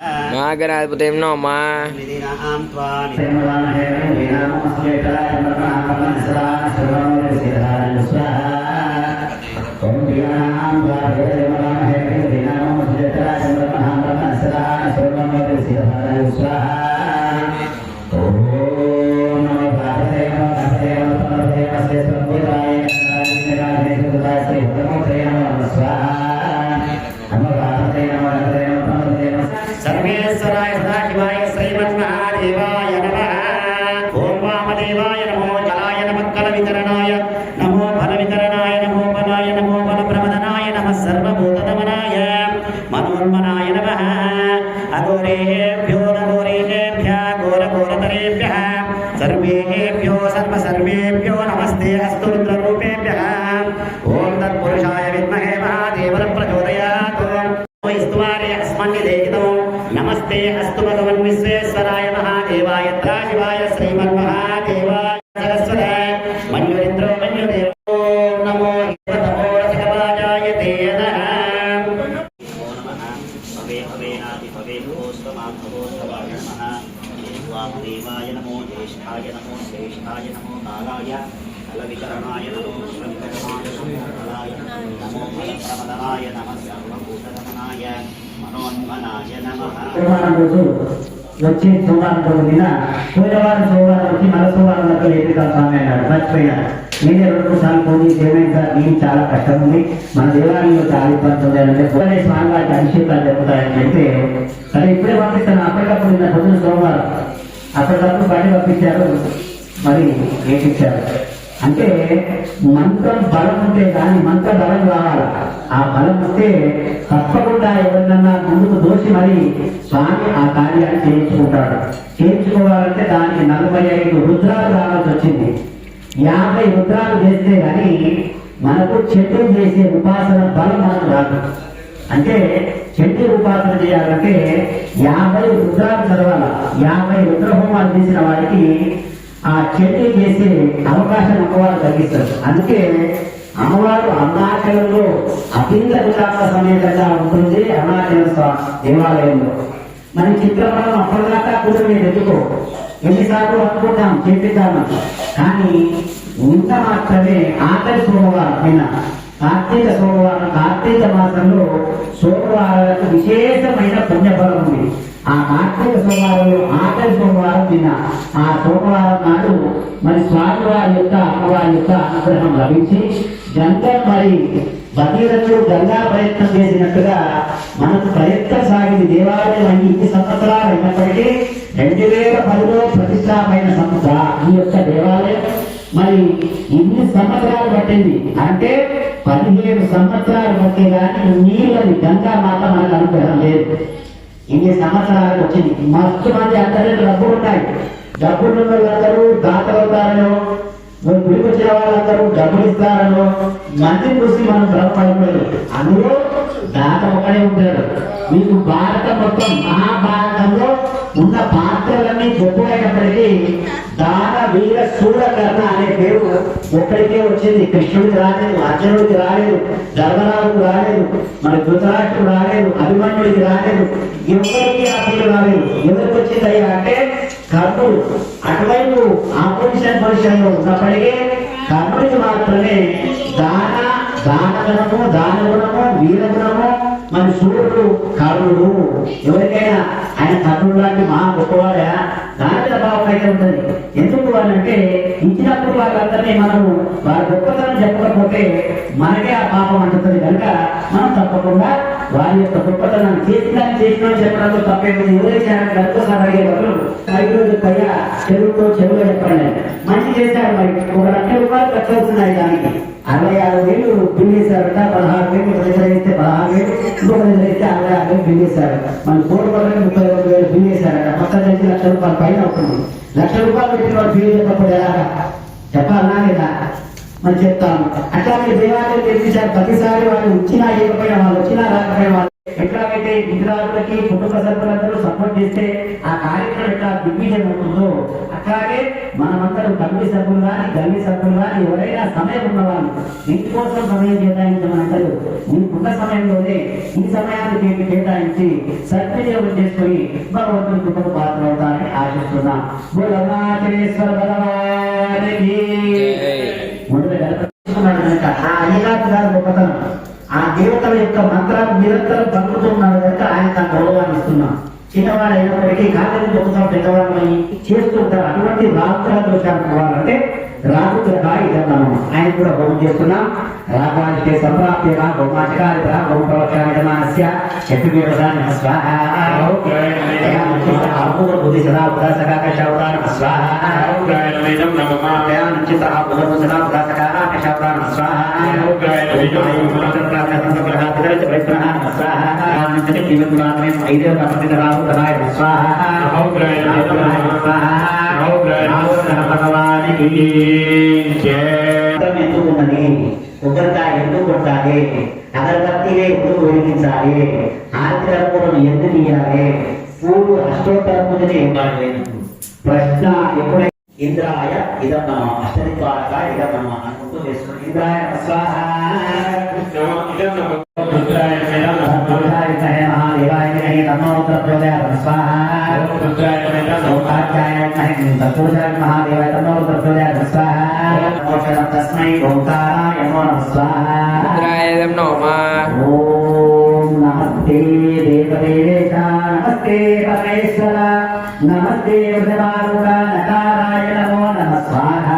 నాగరాధిపతి ఏమో అమ్మా? సర్వేభ్యో సర్వ సర్వేభ్యో దిన సోమవారం వచ్చి మన సోమవారం దగ్గర లేపిద్దాం స్వామి అన్నాడు. మర్చిపోయినా. నేనే రెండు సార్లు ఫోన్ చేసి ఏమైంది సార్? నేను చాలా కష్టం ఉంది మన దేవాలయంలో చాలా ఇబ్బంది ఉంది అంటే పోలే స్వామి వారికి అభిషేకాలు జరుగుతాయని చెప్తే సరే ఇప్పుడే పంపిస్తాను. అప్పటికప్పుడు నిన్న పొద్దున సోమవారం. అప్పటికప్పుడు బయట పంపించారు. మరి ఏపించారు అంటే మంత్రం బలం ఉంటే దాని మంత్ర బలం కావాలి. ఆ బలం వస్తే తప్పకుండా ఎవరినన్నా ముందుకు దోషి మరి స్వామి ఆ కార్యాన్ని చేయించుకుంటాడు. చేయించుకోవాలంటే దానికి నలభై ఐదు రుద్రాలు రావాల్సి వచ్చింది. యాభై రుద్రాలు చేస్తే కానీ మనకు చెట్టు చేసే ఉపాసన బలం మనకు రాదు. అంటే చెట్టు ఉపాసన చేయాలంటే యాభై రుద్రాలు చదవాలి. యాభై రుద్రహోమాలు చేసిన వారికి ఆ చెట్టు చేసే అవకాశం అమ్మవారు తగ్గిస్తారు అందుకే అమ్మవారు అరుణాచలంలో అఖిల విలాస సమేతంగా ఉంటుంది అరుణాచల దేవాలయంలో. మనం చిత్రపటం అప్పటిదాకా కూడా మీరు ఎందుకో ఎన్నిసార్లు అనుకుంటాం చేపిద్దాము కానీ ఇంత మాత్రమే ఆఖరి సోమవారం అయినా కార్తీక సోమవారం కార్తీక మాసంలో సోమవారాలకు విశేషమైన పుణ్యఫలం ఉంది. ఆ కార్తీక సోమవారం ఆఖరి సోమవారం తిన్న ఆ సోమవారం నాడు మరి స్వామివారి యొక్క అమ్మవారి యొక్క అనుగ్రహం లభించి గంగా మరి భగీరథుడు గంగా ప్రయత్నం చేసినట్టుగా మనకు ప్రయత్నం సాగింది దేవాలయం అన్ని ఇన్ని సంవత్సరాలు అయినప్పటికీ రెండు వేల పదిలో ప్రతిష్టాపైన సంస్థ ఈ యొక్క దేవాలయం. మరి ఇన్ని సంవత్సరాలు పట్టింది. అంటే పదిహేను సంవత్సరాలు పట్టే కానీ నీళ్ళని గంగా మాత మనకు అనుగ్రహం లేదు. ఇన్ని సంవత్సరాలకు వచ్చింది. మస్తు మంది అందరూ డబ్బులు ఉన్నాయి డబ్బులు ఉన్న వాళ్ళందరూ దాతలవుతారనో గుడికి వచ్చిన వాళ్ళందరూ డబ్బులు ఇస్తారనో మందిని చూసి మనం భ్రమపడకూడదు అందులో దాత ఒకడే ఉంటాడు. మీకు భారత మొత్తం మహాభారతంలో ఉన్న పాత్రలన్నీ గొప్పమైనప్పటికీ దాన వీర శూరకర్ణ అనే పేరు ఒక్కడికే వచ్చింది. కృష్ణుడికి రాలేదు అర్జునుడికి రాలేదు ధర్మరాజుకు రాలేదు మన ధృతరాష్ట్రుడు రాలేదు అభిమన్యుడికి రాలేదు ఎవరికి ఆ పేరు రాలేదు ఎవరికి వచ్చింది అయ్యా అంటే కర్ణుడు. అటువైపు ఆపోజిషన్ పొజిషన్లో ఉన్నప్పటికీ కర్ణుడికి మాత్రమే దాన దాన గుణము దాన గుణము వీర గుణము మన సూర్యుడు కర్ణుడు ఎవరికైనా ఆయన కర్ణుడు లాంటి మహా గొప్పవాడా? దాని ప్రభావం అయితే ఉంటుంది. ఎందుకు అంటే ఇచ్చినప్పుడు వాళ్ళందరినీ మనము వారి గొప్పతనం చెప్పకపోతే మనకే ఆ పాపం అంటుంది కనుక మనం తప్పకుండా వారి యొక్క గొప్పతనం చేసినా చేసినా చెప్పడంలో తప్పేది ఎవరైనా గర్భసారి అడిగే బదులు ఐదు రోజులు పైగా చెరువుతో చెరువులో చెప్పండి. మంచి చేశారు మరి. ఒక లక్ష రూపాయలు ఖర్చు అవుతున్నాయి దానికి. అరవై ఆరు వేలు బిల్ చేశారట పదహారు వేలు ఒక దగ్గర అయితే పదహారు వేలు ఇంకొక దగ్గర అయితే అరవై ఆరు వేలు బిల్ చేశారు మన కోటి పడక ముప్పై రెండు వేలు బిల్ చేశారట. మొత్తం కలిసి లక్ష రూపాయల పైన అవుతుంది. లక్ష రూపాయలు పెట్టిన వాడు బిల్ చెప్పప్పుడు ఎలాగా చెప్పాలన్నా లేదా? మనం చెప్తాము అట్లాగే దేవాలయం నిర్మించారు ప్రతిసారి వాళ్ళు వచ్చినా ఇవ్వకపోయినా వాళ్ళు వచ్చినా రాకపోయినా వాళ్ళు ఎట్లాగైతే విద్యార్థులకి కుటుంబ సభ్యులందరూ సపోర్ట్ చేస్తే ఆ కార్యక్రమం ఎట్లా దిగ్విజయం అవుతుందో అట్లాగే మనమందరం కమిటీ సభ్యులు కానీ గల్లి సభ్యులు కానీ ఎవరైనా సమయం ఉన్నవాళ్ళు ఇంటి కోసం సమయం కేటాయించమంటారు మీకున్న సమయంలోనే ఈ సమయాన్ని కేటి- కేటాయించి సద్వినియోగం చేసుకొని భగవంతుని కుటుంబ పాత్ర అవుతారని ఆశిస్తున్నాం భగవానికి. మొదట గారు గొప్పతనం. ఆ దేవతల యొక్క మంత్రాలు నిరంతరం పలుకుతున్నాడు కనుక ఆయన తన గౌరవాన్ని ఇస్తున్నాం. చిన్నవాడు అయినప్పటికీ కాదని దొంగతాం పెద్దవాళ్ళమై చేస్తుంటారు అటువంటి రాత్ర దోషాలు పోవాలంటే రాజుగా ఇదన్నాము ఆయన కూడా హోమం చేస్తున్నాం. రాగానికి సంప్రాప్తి రా గోమాచకారి రా స్వాహ అపూర్వ బుద్ధి సదా ఉదాసకాక శౌతాన స్వాహ. ఔగ్రాయణమేదం నమః చిత్ర అపూర్వ సదా ఎందుకున్నది కొబ్బరికాయ ఎందుకు కొట్టాలి అగరబత్తినే ఎందుకు వెలిగించాలి ఆర్తికర్పూరం ఎందుకు ఇయ్యాలి పూలు అష్టోత్తర పూజనే ప్రశ్న ఎప్పుడైతే ఇంద్రాయ ఇదం నమ అష్టదిద్వారక ఇదం నమ అనుకుంటూ వేసుకుని ఇంద్రాయ స్వాహ నమః. నమః రుద్రాయ మహాదేవాయ విమహే తన్నో రుద్ర ప్రచోదయాత్ స్వాహ నమః ఓంకార్యాయ విమహే తత్పురుషాయ మహాదేవాయ స్వాహ తస్మై నమో నమః స్వాహ. నోమా. ఓం నమస్తే దేవదేవేశ నమస్తే పరమేశ్వర. నమస్తే వృషభారూఢ నకారాయ నమో నమ స్వాహ.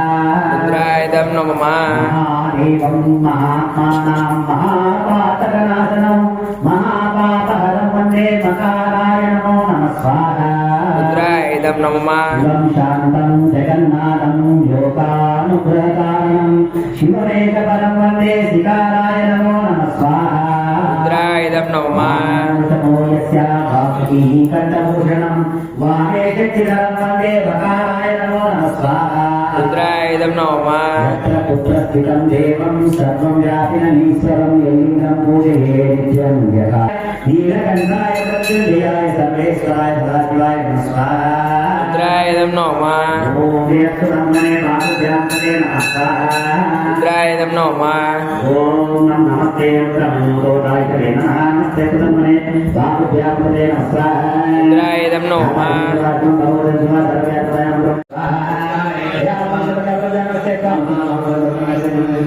రుద్రాయదం నోమా. మహాదేవం మహాత్మానాం మహాపాతకనాశనం మహాపాపహరం వందే మకారాయ నమో నమ స్వాహ. రుద్రాయదం నోమా. శాంతం జగన్నాథం యోగానుగ్రహకారణం శివమేకపరం వందే శికారాయ నమో నమ స్వాహ. కంఠభూషణం వామే చచ్చిదరం వందే బకారాయ నమో నమ స్వాహ రుద్రాయదం నోమా యత్ర పుత్రస్థితం దేవం సర్వం వ్యాపినమీశ్వరం యలింగం పూజయే నిత్యం యథ నీలకంఠాయ ప్రత్యుంజయాయ సర్వేశ్వరాయ సదాశివాయ ทำหนองว่าไตรทำหนองว่าโอมนามเตยระมโนไตรเถนะเทพระมเนสาบุยามเตนะไตรทำหนองว่า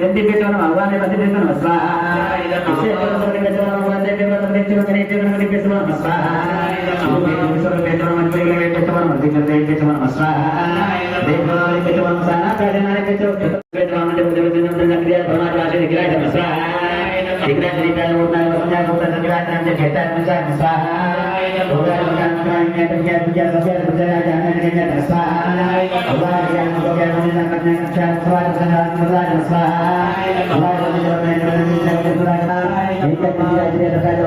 నోమా ఓం యత్సురమ్మనే బాహుభ్యాంతరే నమః స్వాహ. రుద్రాయదం నోమా ఓం నమ నమస్తే బ్రహ్మోదాయ నమః నమస్తే సురమ్మనే బాహుభ్యాంతరే నమః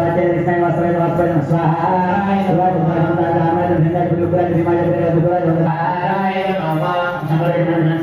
స్వాహ రుద్రాయదం నోమా స్వాహ.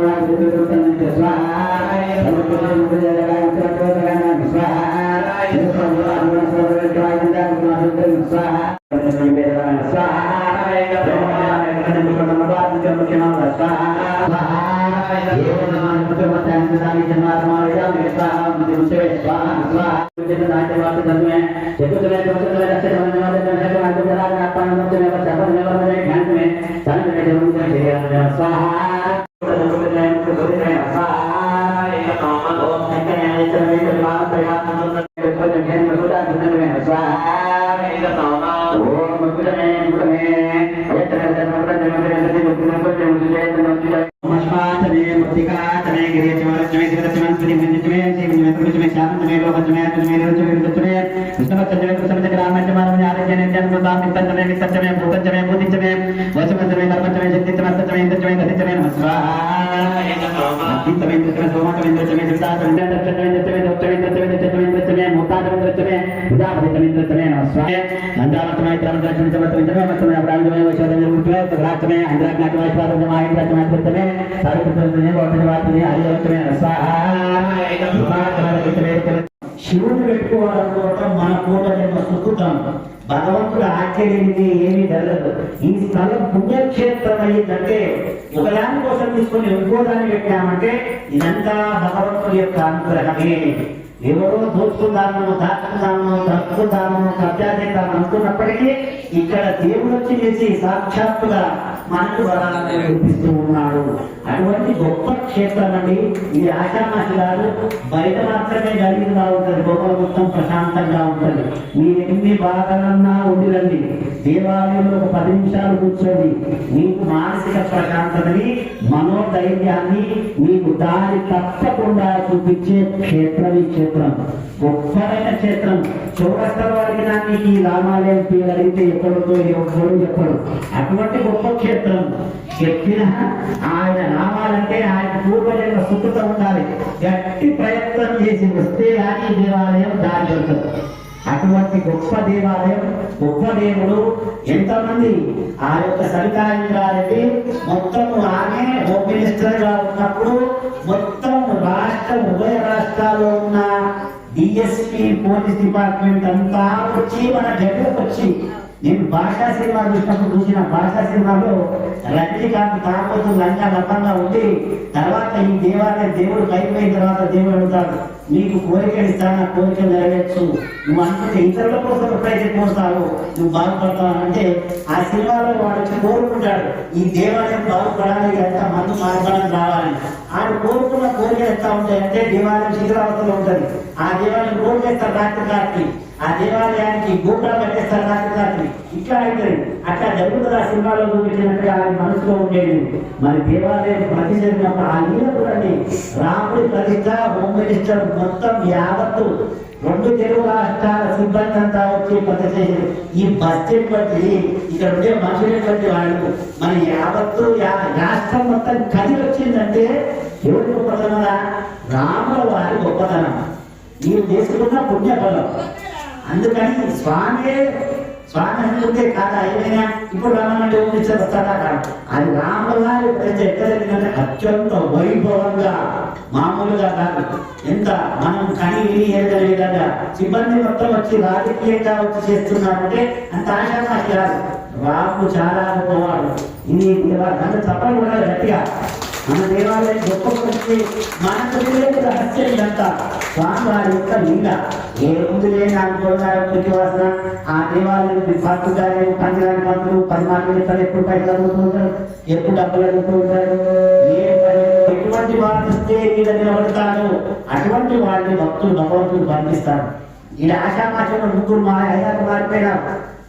స్వాహ ముద్దే మూతాచమే ఇంద్రచమే విదాపతిచమే ఇంద్రచమే నమస్వాహాయ నందావతమే త్రమదర్శన స్వాతంత్రమే అద్భుతమే శివుని పెట్టుకోవాలనుకోవటం మన పూట సుకృతం భగవంతుడు ఆశ్చర్యమిది ఏమీ జరగదు. ఈ స్థలం పుణ్యక్షేత్రం అయ్యిందంటే ఒకదాని కోసం తీసుకొని ఇంకో దాన్ని పెట్టామంటే ఇదంతా భగవంతుడి యొక్క అనుగ్రహమే. ఎవరో దోచుకుందాము దాచుకుందాము దక్కుదాము కబ్జా అనుకున్నప్పటికీ ఇక్కడ దేవుడు వచ్చి చేసి సాక్షాత్తుగా మనకు వరాలను చూపిస్తూ ఉన్నాడు. అటువంటి గొప్ప క్షేత్రం అండి ఇది ఆశామాషి గారు బయట మాత్రమే గలీజ్గా ఉంటది గొప్ప మొత్తం ప్రశాంతంగా ఉంటుంది. మీరు ఎన్ని బాధలన్నా ఉండిరండి. దేవాలయంలో ఒక పది నిమిషాలు కూర్చోండి. మీకు మానసిక ప్రశాంతతని మనోధైర్యాన్ని మీకు దారి తప్పకుండా చూపించే క్షేత్రం ఈ క్షేత్రం. క్షేత్రం గొప్పమైన క్షేత్రం. చౌరస్తల వారికి దాన్ని ఈ రామాలయం పేరు అడిగితే ఎక్కడితో ఎవరు చెప్పడు. అటువంటి గొప్ప క్షేత్రం చెప్పిన ఆయన రావాలంటే ఆయన పూర్వజన్మ సుఖత ఉండాలి. గట్టి ప్రయత్నం చేసి వస్తే కానీ దేవాలయం దారి దొరకదు. అటువంటి గొప్ప దేవాలయం గొప్ప దేవుడు ఎంతమంది? ఆ యొక్క సరితారెడ్డి మొత్తం ఆమె హోమ్ మినిస్టర్గా ఉన్నప్పుడు మొత్తం రాష్ట్ర ఉభయ రాష్ట్రాల్లో ఉన్న డిఎస్పీ పోలీస్ డిపార్ట్మెంట్ అంతా వచ్చి మన దగ్గరకు వచ్చి నేను భాషా సినిమా చూసినప్పుడు చూసిన భాషా సినిమాలో రజనీకాంత్ తాకపోతు లంగా లబ్బంగా ఉండి తర్వాత ఈ దేవాలయం దేవుడు పైపోయిన తర్వాత దేవుడు అడుగుతాడు నీకు కోరికలు ఇస్తాను కోరిక నెరవేర్చు. నువ్వు అనుకుంటే ఇతరుల కోసం ఎప్పుడైతే కోస్తావు నువ్వు బాగుపడతావు అంటే ఆ సినిమాలో వాడు వచ్చి కోరుకుంటాడు ఈ దేవాలయం బాగుపడాలి ఎంత మందు మార్పడానికి రావాలని ఆడు కోరుకున్న కోరికలు ఎట్లా ఉంటాయంటే దేవాలయం శిథిరావస్థలో ఉంటుంది. ఆ దేవాలయం కోరిక రాత్రి రాత్రి. ఆ దేవాలయానికి గోపురం కట్టేస్తారు రాత్రి రాత్రి ఇట్లా అవుతుంది అట్లా జరుగుతుంది? ఆ సినిమాలో చూపించినట్టుగా ఆయన మనసులో ఉండేది. మరి దేవాలయం ప్రతి జరిగినప్పుడు ఆ నీళ్ళ చూడండి రాముడి ప్రతిష్ట హోమ్ మినిస్టర్ మొత్తం యావత్తు రెండు తెలుగు రాష్ట్రాల సిబ్బంది అంతా వచ్చి ప్రతిష్ట ఈ బడ్జెట్ బట్టి ఇక్కడ ఉండే మనుషులటువంటి వాళ్ళు మన యావత్తు రాష్ట్రం మొత్తం కదిలి వచ్చిందంటే ఎవరి గొప్పతనం రాముల వారి గొప్పతనం నీవు చేసుకున్న పుణ్యఫలం. అందుకని స్వామి స్వామి అనుకుంటే కాదా ఏమైనా ఇప్పుడు రామనంటే ఊహించారు వస్తాడా కాదు. అది రామగారి ప్రజ ఎక్కడ జరిగిందంటే అత్యంత వైభవంగా మామూలుగా కాదు. ఎంత మనం కని విని ఏదైనా విధంగా సిబ్బంది మొత్తం వచ్చి రాజకీయంగా వచ్చి చేస్తున్నారంటే అంత ఆశామాషి కాదు. రాము చాలా గొప్పవాడు ఇది అంత తప్పని కూడా గట్టిగా మన దేవాలయం గొప్ప మనకు తెలియని రహస్యం ఇదంతా. స్వామివారి యొక్క లింగ ఏ ముందు లేని అనుకున్నారు ప్రతి వాసన ఆ దేవాలయం భక్తుగానే పంచడానికి పంతులు పద్నాలుగు నిమిషాలు ఎప్పుడు పైకి చదువుతూ ఉంటారు? ఎప్పుడు డబ్బులు అడుగుతూ ఉంటారు? ఎటువంటి వారు వస్తే మీద నిలబడతారు అటువంటి వారిని భక్తులు భగవంతుడు బంధిస్తారు ఈ ఆశామాషంలో ముగ్గురు మా అయ్యాక మారిపోయినారు.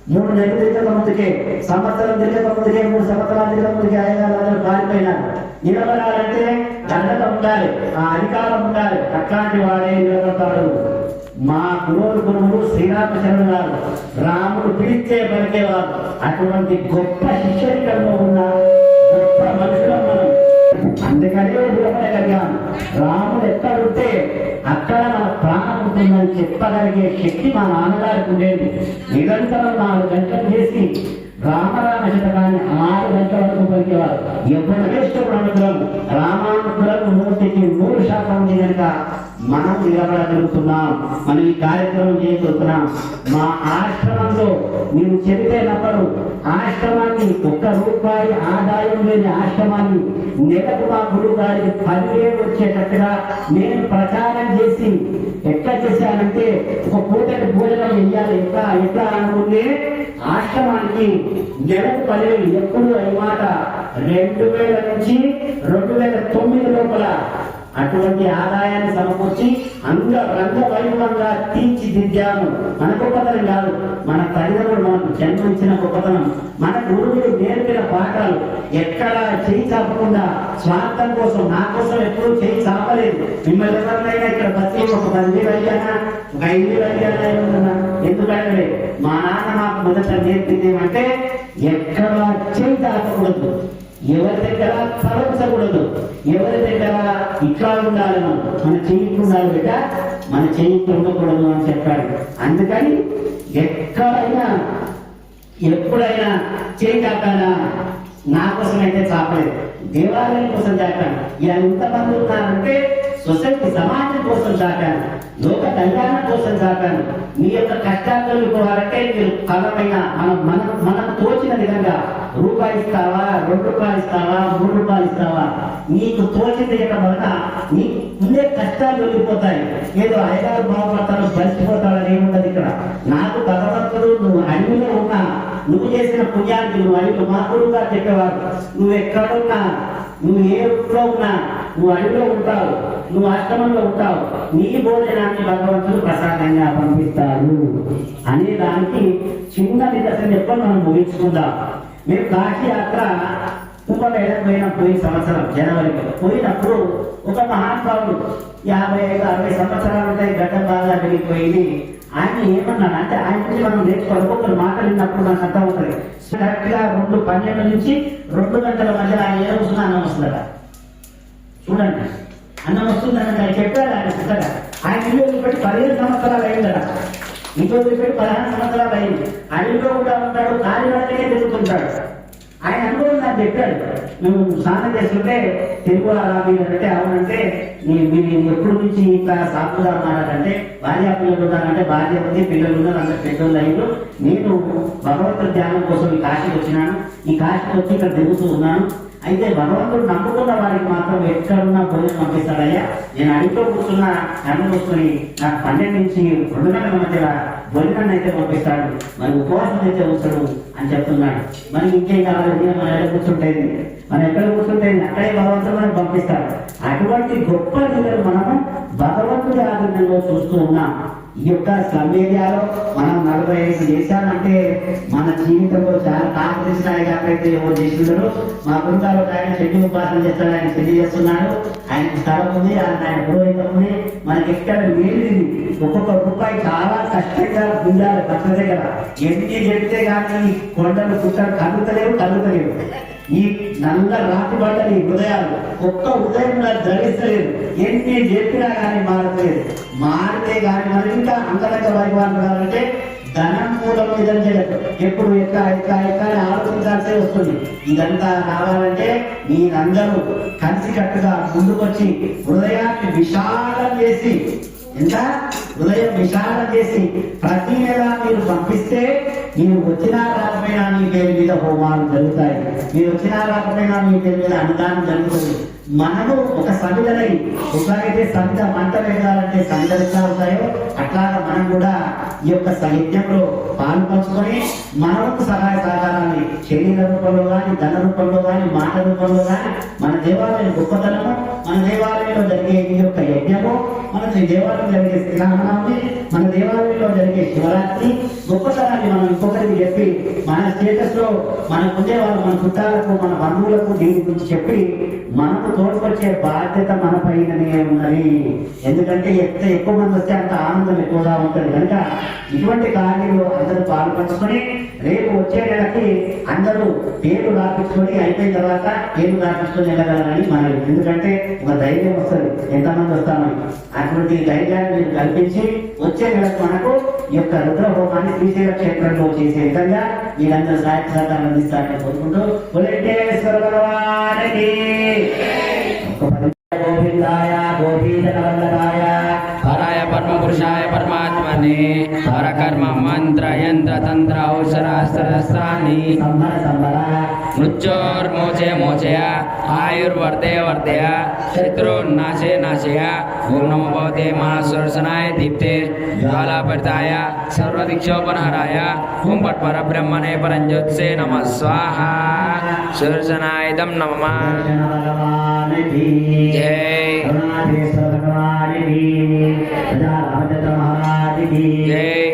మూడు నెలలు తిరగక ముందుకే సంవత్సరం తిరగక ముందుకే మూడు సంవత్సరాలు తిరగక ముందుకే అయ్యారు మారిపోయినారు నిలబడాలంటే దండత ఉండాలి ఆ అధికారం ఉండాలి. అట్లాంటి వాడే నిలబడతాడు. మా గురువులు గురువులు శ్రీరామచంద్రుడు గారు రాముడు పిలిస్తే పలికేవారు అటువంటి గొప్ప శిష్యరికంలో ఉన్న గొప్ప మనుషులం మనం. అందుకనే రాముడు ప్రాణం చెప్పగలిగే శక్తి మా నాన్నగారికి ఉండేది. నిరంతరం నాలుగు గంటలు చేసి రామరామ శతకాన్ని ఆరు గంటల వరకు పలికేవారు. ఎవ్వరేశ్వరుడు అనుగ్రహం. రామానుగ్రహం మూర్తికి నూరు శాతం ఉంది కనుక మనం నిలబడగలుగుతున్నాం మనం ఈ కార్యక్రమం చేయగలుగుతున్నాం మా ఆశ్రమంలో మీరు చెబితే నమ్మరు ఆశ్రమాన్ని ఒక్క రూపాయి ఆదాయం లేని ఆశ్రమాన్ని నెలకు మా గురువు గారికి పదివేలు వచ్చేటట్టుగా నేను ప్రచారం చేసి ఎట్లా చేశానంటే ఒక పూటకి భోజనం వెయ్యాలి ఎట్లా ఎట్లా అనుకుంటే ఆశ్రమానికి నెలకు పదివేలు ఎప్పుడు మాట రెండు వేల నుంచి రెండు వేల తొమ్మిది అటువంటి ఆదాయాన్ని సమకూర్చి అంగ రంగ వైభవంగా తీర్చిదిద్దాము. మన గొప్పతనం కాదు మన తల్లిదండ్రులు మనకు జన్మించిన గొప్పతనం. మన గురువులు నేర్పిన పాఠాలు. ఎక్కడ చేయి చాపకుండా స్వార్థం కోసం నా కోసం ఎప్పుడూ చేయి చాపలేదు. మిమ్మల్ని ఎవరినైనా ఇక్కడ ప్రతి ఒక పది వేలు అడిగానా ఒక ఐదు అడిగానా ఎందుకంటే మా నాన్న మాకు మొదట నేర్పింది ఏమంటే ఎక్కడ చేయి చాపకూడదు. ఎవరి దగ్గర తలంచకూడదు ఎవరి దగ్గర ఇట్లా ఉండాలను మన చెయ్యికి ఉండాలి బిడ్డ మన చెయ్యికి ఉండకూడదు అని చెప్పాడు. అందుకని ఎక్కడైనా ఎప్పుడైనా చేయి చాపానా నా కోసం అయితే చాపలేదు దేవాలయం కోసం చేస్తాను ఇలా ఎంతమంది ఉన్నారంటే సొసైటీ సమాజం కోసం చాపాను లోక కళ్యాణం కోసం చాపాను మీ యొక్క కష్టాలు తొలగిపోవాలంటే మీరు ఫలమైన మనం మన మనకు తోచిన విధంగా రూపాయి ఇస్తావా రెండు రూపాయలు ఇస్తావా మూడు రూపాయలు ఇస్తావా? నీకు తోచింది ఇవ్వడం వలన నీ ఉండే కష్టాలు వెళ్ళిపోతాయి. ఏదో ఐదారు బాగుపడతాను బలిసిపోతాడని ఏముండదు ఇక్కడ. నాకు భగవంతుడు నువ్వు అడవిలో ఉన్నా నువ్వు చేసిన పుణ్యానికి నువ్వు అడవిలో మా గురువు గారు చెప్పేవారు. నువ్వు ఎక్కడున్నా నువ్వు ఏ ఊళ్ళో ఉన్నా నువ్వు అడవిలో ఉంటావు నువ్వు ఆశ్రమంలో ఉంటావు నీ భోజనాన్ని భగవంతుడు ప్రసాదంగా పంపిస్తాడు. అనే దానికి చిన్న నిదర్శనం ఎప్పుడు మనం ముగించుకుందాం. మేము కాశీ యాత్ర కుంభమేళకు పోయిన పోయిన సంవత్సరం జనవరికి. పోయినప్పుడు ఒక మహానుభావుడు యాభై ఐదు అరవై సంవత్సరాలు ఉంటాయి గడ్డ బాగా పెరిగిపోయింది ఆయన ఏమన్నాడు? అంటే ఆయన నుంచి మనం నేర్చుకోవాలి ఒక్కొక్కరు మాటలు విన్నప్పుడు అర్థం అవుతుంది కరెక్ట్గా రెండు పన్నెండు నుంచి రెండు గంటల మధ్యలో ఆయన ఏ వస్తున్నా వస్తుందట? చూడండి. అన్నం వస్తుందని ఆయన చెప్పారు ఆయన పుస్తక ఆయన ఇల్లు వదిలిపెట్టి పదిహేను సంవత్సరాలు అయిందట. ఇంట్లో వదిలిపెట్టి పదహారు సంవత్సరాలు అయింది. ఆయన ఇంట్లో కూడా ఉంటాడు కాలినడకనే తిరుగుతుంటాడు. ఆయన అనుభవం నాకు చెప్పాడు. నువ్వు స్నానం చేస్తుంటే తెలుగు అంటే అవునంటే నీ- మీరు ఎప్పుడు నుంచి ఇట్లా సాకుగా ఉన్నారంటే భార్య పిల్లలు ఉన్నారంటే భార్య ఉంది పిల్లలు ఉన్నారు అందరు పెద్దోళ్ళు అయ్యారు నేను భగవంతుడి ధ్యానం కోసం ఈ కాశీకి వచ్చినాను. ఈ కాశీకి వచ్చి ఇక్కడ తిరుగుతూ ఉన్నాను. అయితే భగవంతుడు నమ్ముకున్న వారికి మాత్రం ఎక్కడున్నా భోజనం పంపిస్తాడయ్యా. నేను అడిగితో కూర్చున్న అన్నం కూర్చొని నాకు పన్నెండు నుంచి రెండు గంటల మధ్య భోజనాన్ని అయితే పంపిస్తాడు. మరి ఉపవాసం అయితే కూర్చోడు అని చెప్తున్నాడు. మరి ఇంకేం కావాలి? మనం ఎక్కడ కూర్చుంటేది మనం ఎక్కడ కూర్చుంటేది అక్కడే భగవంతుడు మనకు పంపిస్తాడు. అటువంటి గొప్ప లీలలు మనము భగవంతుడి ఆధ్వర్యంలో చూస్తూ ఉన్నాం. ఈ యొక్క స్లమ్ ఏరియాలో మనం నలభై ఐదు చేశామంటే మన జీవితంలో చాలా కాంపిటీషన్ అయ్యాకైతే ఎవరు చేస్తున్నారు మా బృందాలు ఆయన చెడ్డి ఉపాసన చేస్తాడు ఆయన చెడ్డి చేస్తున్నాడు ఆయనకి స్థలం ఉంది ఆయన పురోహితం ఉంది. మనకి ఎక్కడ లేనిది ఒక్కొక్క రూపాయి చాలా కష్టంగా ఉండాలి పక్క దగ్గర ఎన్ని చెప్తే కానీ కొండలు పుట్టలు కలుగుతలేవు కలుగుతలేవు ఈ నల్ల రాతి బండని హృదయాలు ఒక్క హృదయం ధరిస్తలేదు. ఎన్ని చెప్పినా కానీ మారట్లేదు. మారితే కానీ మనం ఇంకా అంగరంగ వైభవాలు కావాలంటే ధనం మూలం ఇదంటే ఎప్పుడు ఎక్క ఎక్క ఎక్క అని ఆలోచించాల్సే వస్తుంది. ఇదంతా రావాలంటే మీరందరూ కలిసికట్టుగా ముందుకొచ్చి హృదయాన్ని విశాలం చేసి ఇంకా హృదయం విశాలం చేసి ప్రతి నెల మీరు పంపిస్తే మీరు వచ్చినా రాకపోయినా మీ పేరు మీద హోమాలు జరుగుతాయి. మీరు వచ్చినా రాకపోయినా మీ పేరు మీద అన్నదానం జరుగుతుంది. మనము ఒక సమిధనై ఎట్లాగైతే సమిధ మంట వేయాలంటే సమిధలు ఎట్లా అవుతాయో అట్లాగా మనం కూడా ఈ యొక్క యజ్ఞంలో పాలు పంచుకొని మనకు సహాయ సహకారాన్ని శరీర రూపంలో కానీ ధన రూపంలో కానీ మాట రూపంలో కానీ మన దేవాలయం గొప్పతనము మన దేవాలయంలో జరిగే ఈ యొక్క యజ్ఞము మన దేవాలయం జరిగే శ్రీరామనవమి మన దేవాలయంలో జరిగే శివరాత్రి గొప్పతనాన్ని మనం ఇంకొకరికి చెప్పి మన స్టేటస్లో మన ఉండే వాళ్ళు మన చుట్టాలకు మన బంధువులకు దీని గురించి చెప్పి మనకు తోడుకొచ్చే బాధ్యత మన పైననే ఉన్నది. ఎందుకంటే ఎంత ఎక్కువ మంది వస్తే అంత ఆనందం ఎక్కువగా ఉంటుంది. కనుక ఇటువంటి కార్యంలో అందరూ పాల్పంచుకొని రేపు వచ్చే నెలకి అందరూ పేరు రాపించుకొని అయిపోయిన తర్వాత పేరు రాపించుకొని వెళ్ళగలరని మనం. ఎందుకంటే ఒక ధైర్యం వస్తుంది. ఎంతమంది వస్తామని అటువంటి ధైర్యాన్ని మీరు కల్పించి వచ్చే నెలకు మనకు ఈ యొక్క రుద్ర హోమాన్ని శ్రీశైల క్షేత్రంలో చేసే విధంగా మీరందరూ సహాయ సహకారం అందిస్తారని కోరుకుంటూ గోవిందాయ గోపీజన వల్లభాయ పరాయ పరమపురుషాయ పరమాత్మనే. పరకర్మ మంత్ర యంత్ర తంత్ర ఔషరాస్త్రస్త్రాన్ని సంబర సంబర. మృత్యోర్మోచే మోచయ. आयुर्वर्धय वर्धया शत्रो नाशे नाशया ओम नमो भवते महासरसनाय दीप्ते ज्वालापरिताय सर्वदिक्षोपनहराय ओम पट परब्रह्मणे परञ्ज्योत्से नमः स्वाहा। सरसनायदं नमः। जय। जय।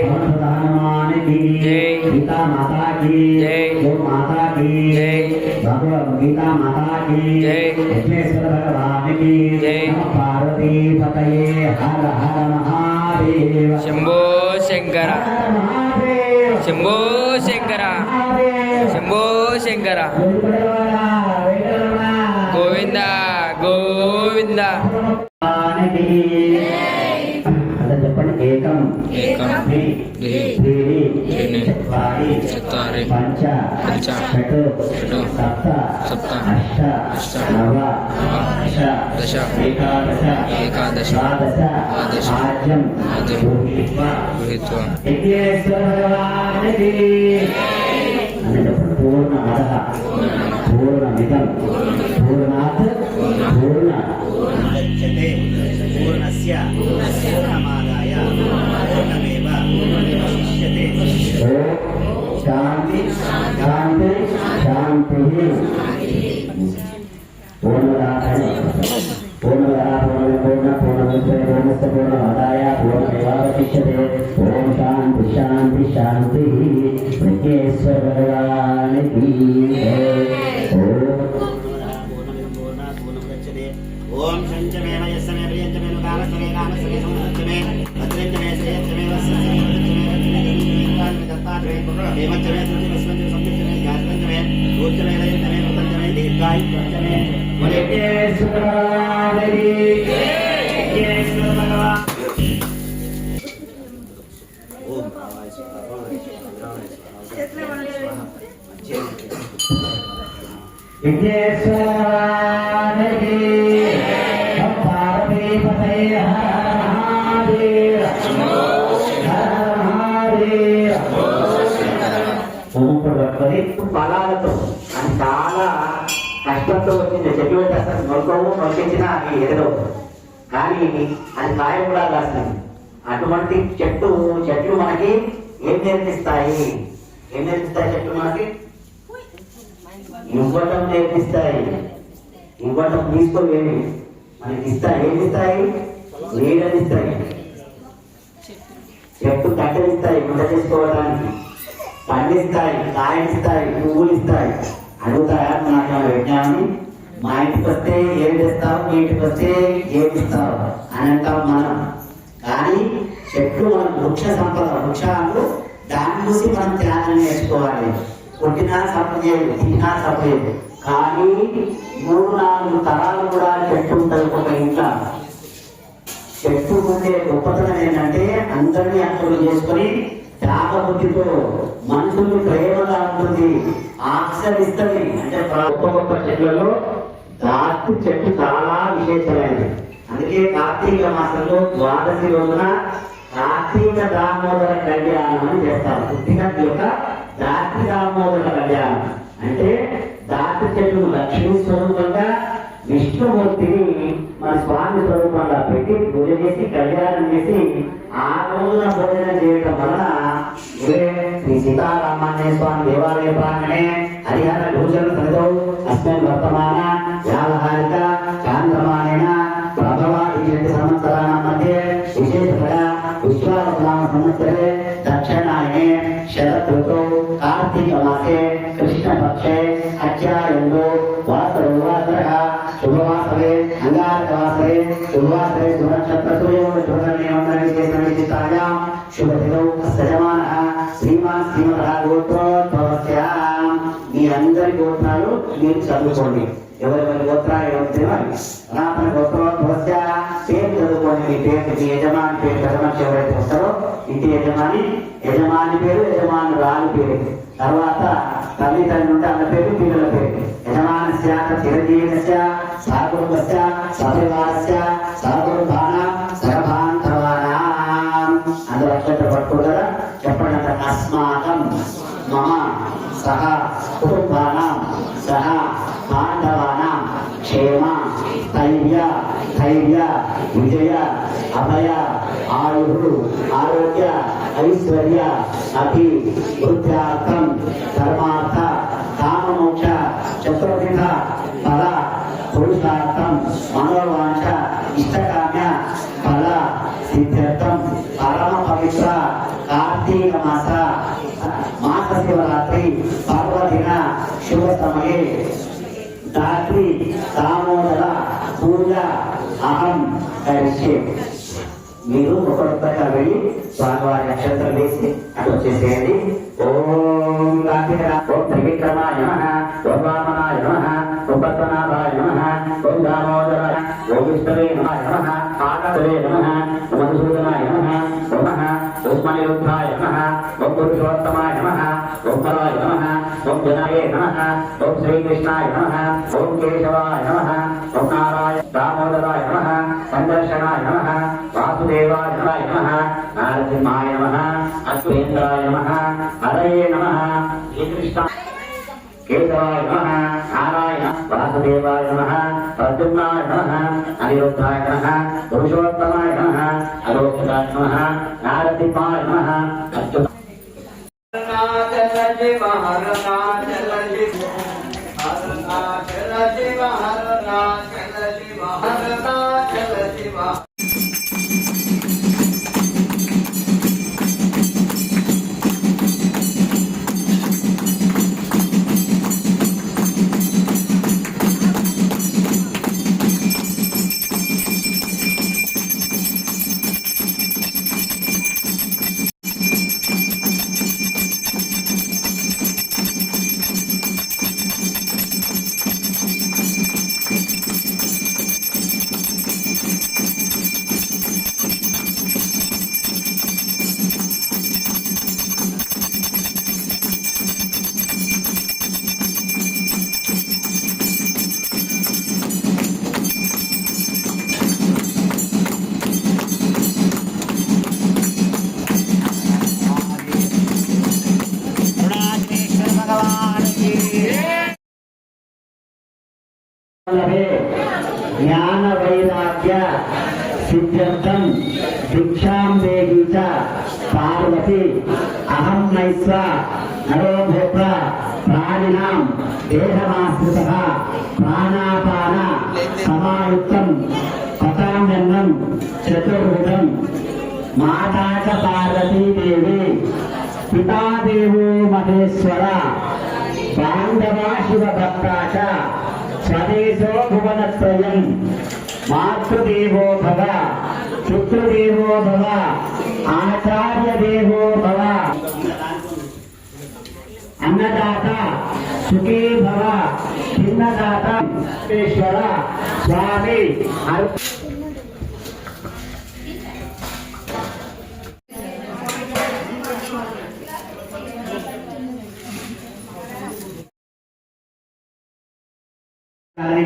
కరుణాధీశ్వర భగవానికి ప్రజారామచంద్ర మహారాజుకి జై. పవనసుత హనుమానికి జై. గీతా మాతాకి జై. గో మాతాకి జై. భగవద్ గీతా మాతాకి జై. విఘ్నేశ్వర భగవానికి జై. నమ పార్వతీ పతయే హర హర మహాదేవ శంభో శంకర హర మహాదేవ अरे पंचा षटो सप्त। अष्ट नव दश एकादश द्वादश पूर्ण पूर्णस्य। पूर्णमेव। शिष्यते। शांति शांति పట్టుకొని ఫలాలతో అది చాలా కష్టంతో వచ్చింది. చెట్టు పెట్టి అసలు మొలకవు మొలకెచ్చినా అవి ఎదగవు. కానీ అది కాయ కూడా కాస్తుంది అటువంటి చెట్టు చెట్లు మనకి ఏం నేర్పిస్తాయి? ఏం నేర్పిస్తాయి చెట్లు మనకి? ఇవ్వటం నేర్పిస్తాయి. ఇవ్వటం తీసుకోలేవి మనకి ఇస్తాయి. ఏమి ఇస్తాయి? నీడనిస్తాయి. చెట్టు కట్టెలిస్తాయి గుండ చేసుకోవడానికి. పండిస్తాయి కాయనిస్తాయి పువ్వులు ఇస్తాయి అడుగుతాయా నాకు విజ్ఞానం మా ఇంటికి వస్తే ఏం తెస్తావు? మీ ఇంటికి వస్తే ఏం ఇస్తావు అని అంటాం మనం. కానీ చెట్లు మన వృక్ష సంపద వృక్షాలు దాన్ని చూసి మనం త్యాగం నేర్చుకోవాలి. కొట్టినా సపలేదు తిన్నా సపలేదు కానీ మూడు నాలుగు తరాలు కూడా చెట్టు ఉంటుంది ఒక ఇంట్లో. చెట్టు ఉండే గొప్పతనం ఏంటంటే అందరినీ అర్థం చేసుకొని శాపబుద్ధితో మనుషులు ప్రేమగా ఉంటుంది ఆశ్రయిస్తుంది. అంటే గొప్ప గొప్ప చెట్లలో దాటి చెట్టు చాలా విశేషమైనది. అందుకే కార్తీక మాసంలో ద్వాదశి రోజున కార్తీక దామోదర కళ్యాణం అని చేస్తారు. పుట్టినది యొక్క దాటి దామోదర కళ్యాణం. అంటే దాటి చెట్టు లక్ష్మీ స్వరూపంగా విష్ణుమూర్తిని మన స్వామి స్వరూపంగా పెట్టి పూజ చేసి కళ్యాణం చేసి ఆ రోజున భోజనం చేయటం వలన శ్రీ సీతారామాన్య స్వామి దేవాలయ ప్రాంగణే హరిహర భూషణ సరితో అస్మిన్ వర్తమాన వ్యావహారిక చాంద్రమానేన ప్రభవాటి సంవత్సరాల మధ్య విశేషంగా విశ్వాసనామ సంవత్సరే దక్షిణాయనే శరత్ కార్తీక మాసే కృష్ణపక్షే చదువుకోండి. ఎవరెవరి గోత్రాలు ఎవరు తెలియాలి సనాతన గోత్రోద్భవస్య పేరు చదువుకోండి. మీ పేరు మీ యజమాని పేరు పెద్ద ఎవరైతే వస్తారో ఇంటి యజమాని యజమాని పేరు యజమాని రాని పేరు. తర్వాత తల్లిదండ్రులు ఉంటే అన్న పేరు పిల్లల పేరు. యజమానస్య చిరంజీవస్య సహకుటుంబస్య సపరివారస్య సహకుటుంబానాం సర్వాంతరాణాం అందరూ అక్షంత పట్టుకోగలరా చెప్పండి అస్మాకం. మమ. సహ. కుటుంబానాం. సహ. బాంధవానాం క్షేమ? స్థైర్య ధైర్య విజయ? అభయ? ఆయు ఆరోగ్య? ఐశ్వర్య? అతి వృద్ధ్యార్థం ధర్మార్థ? కామమోక్ష? చతుర్విధ? ఫల పురుషార్థం? మనోవాంఛ? ఇష్టకామ్య? ఫల సిద్ధ్యర్థం? పరమ పవిత్ర? కార్తీక మాస? మాస శివ రాత్రి దామోదర పూజ అహం కరిష్యే. మీరు ఒకరొక్కగా వెళ్ళి స్వామివారి నక్షత్రం వేసి అటు వచ్చేసేయండి. ఓం కార్తీక ఓం త్రివిక్రమాయ నమ ఓం వామనాయ నమ ఓం పద్మనాభాయ నమ ఓం దామోదరాయ ఓం విష్ణవే నమ నమ ఆకరే నమ మధుసూదనాయ నమ నమ ఓం మణిరుద్ధాయ నమ ఓం పురుషోత్తమాయ నమ ఓం పరాయ నమ ఓం జనాయ నమ ఓం శ్రీకృష్ణాయ నమ ఓం కేశవాయ నమ ఓం నారాయణ దామోదరాయ నమ సందర్శనాయ నమ వాసుదేవాయ నమ నారసింహాయ నమ అశ్వేంద్రాయ నమ హరయే నమ శ్రీకృష్ణ కేశవాయ నమ వాసుదేవాయ నమ ప్రద్యుమ్నాయ నమ అనిరుద్ధాయ నమ పురుషోత్తమాయ నమ అలోకితాయ నమ నారసింహాయ నమ అర్జున శివ హర అరుణాచల శివ హర అరుణాచల శివ అరుణాచల శివ అరుణాచల పార్వతి అహం నైస్వ నరో భూత్ర ప్రాణినాం దేహమాశ్రిత ప్రాణాపాన సమాయుక్తం పతామ్యన్నం చతుర్విధం. మాతా చ పార్వతీ దేవి. మహేశ్వర. బాంధవా శివ భక్తాచ స్వదేశో భువనత్రయం. మాతృదేవో భవ. పితృదేవో భవ ఆచార్య దేవో భవ అన్నదాత సుఖీ భవ భిన్నదాత ఈశ్వర స్వామి అర్- కాలనీ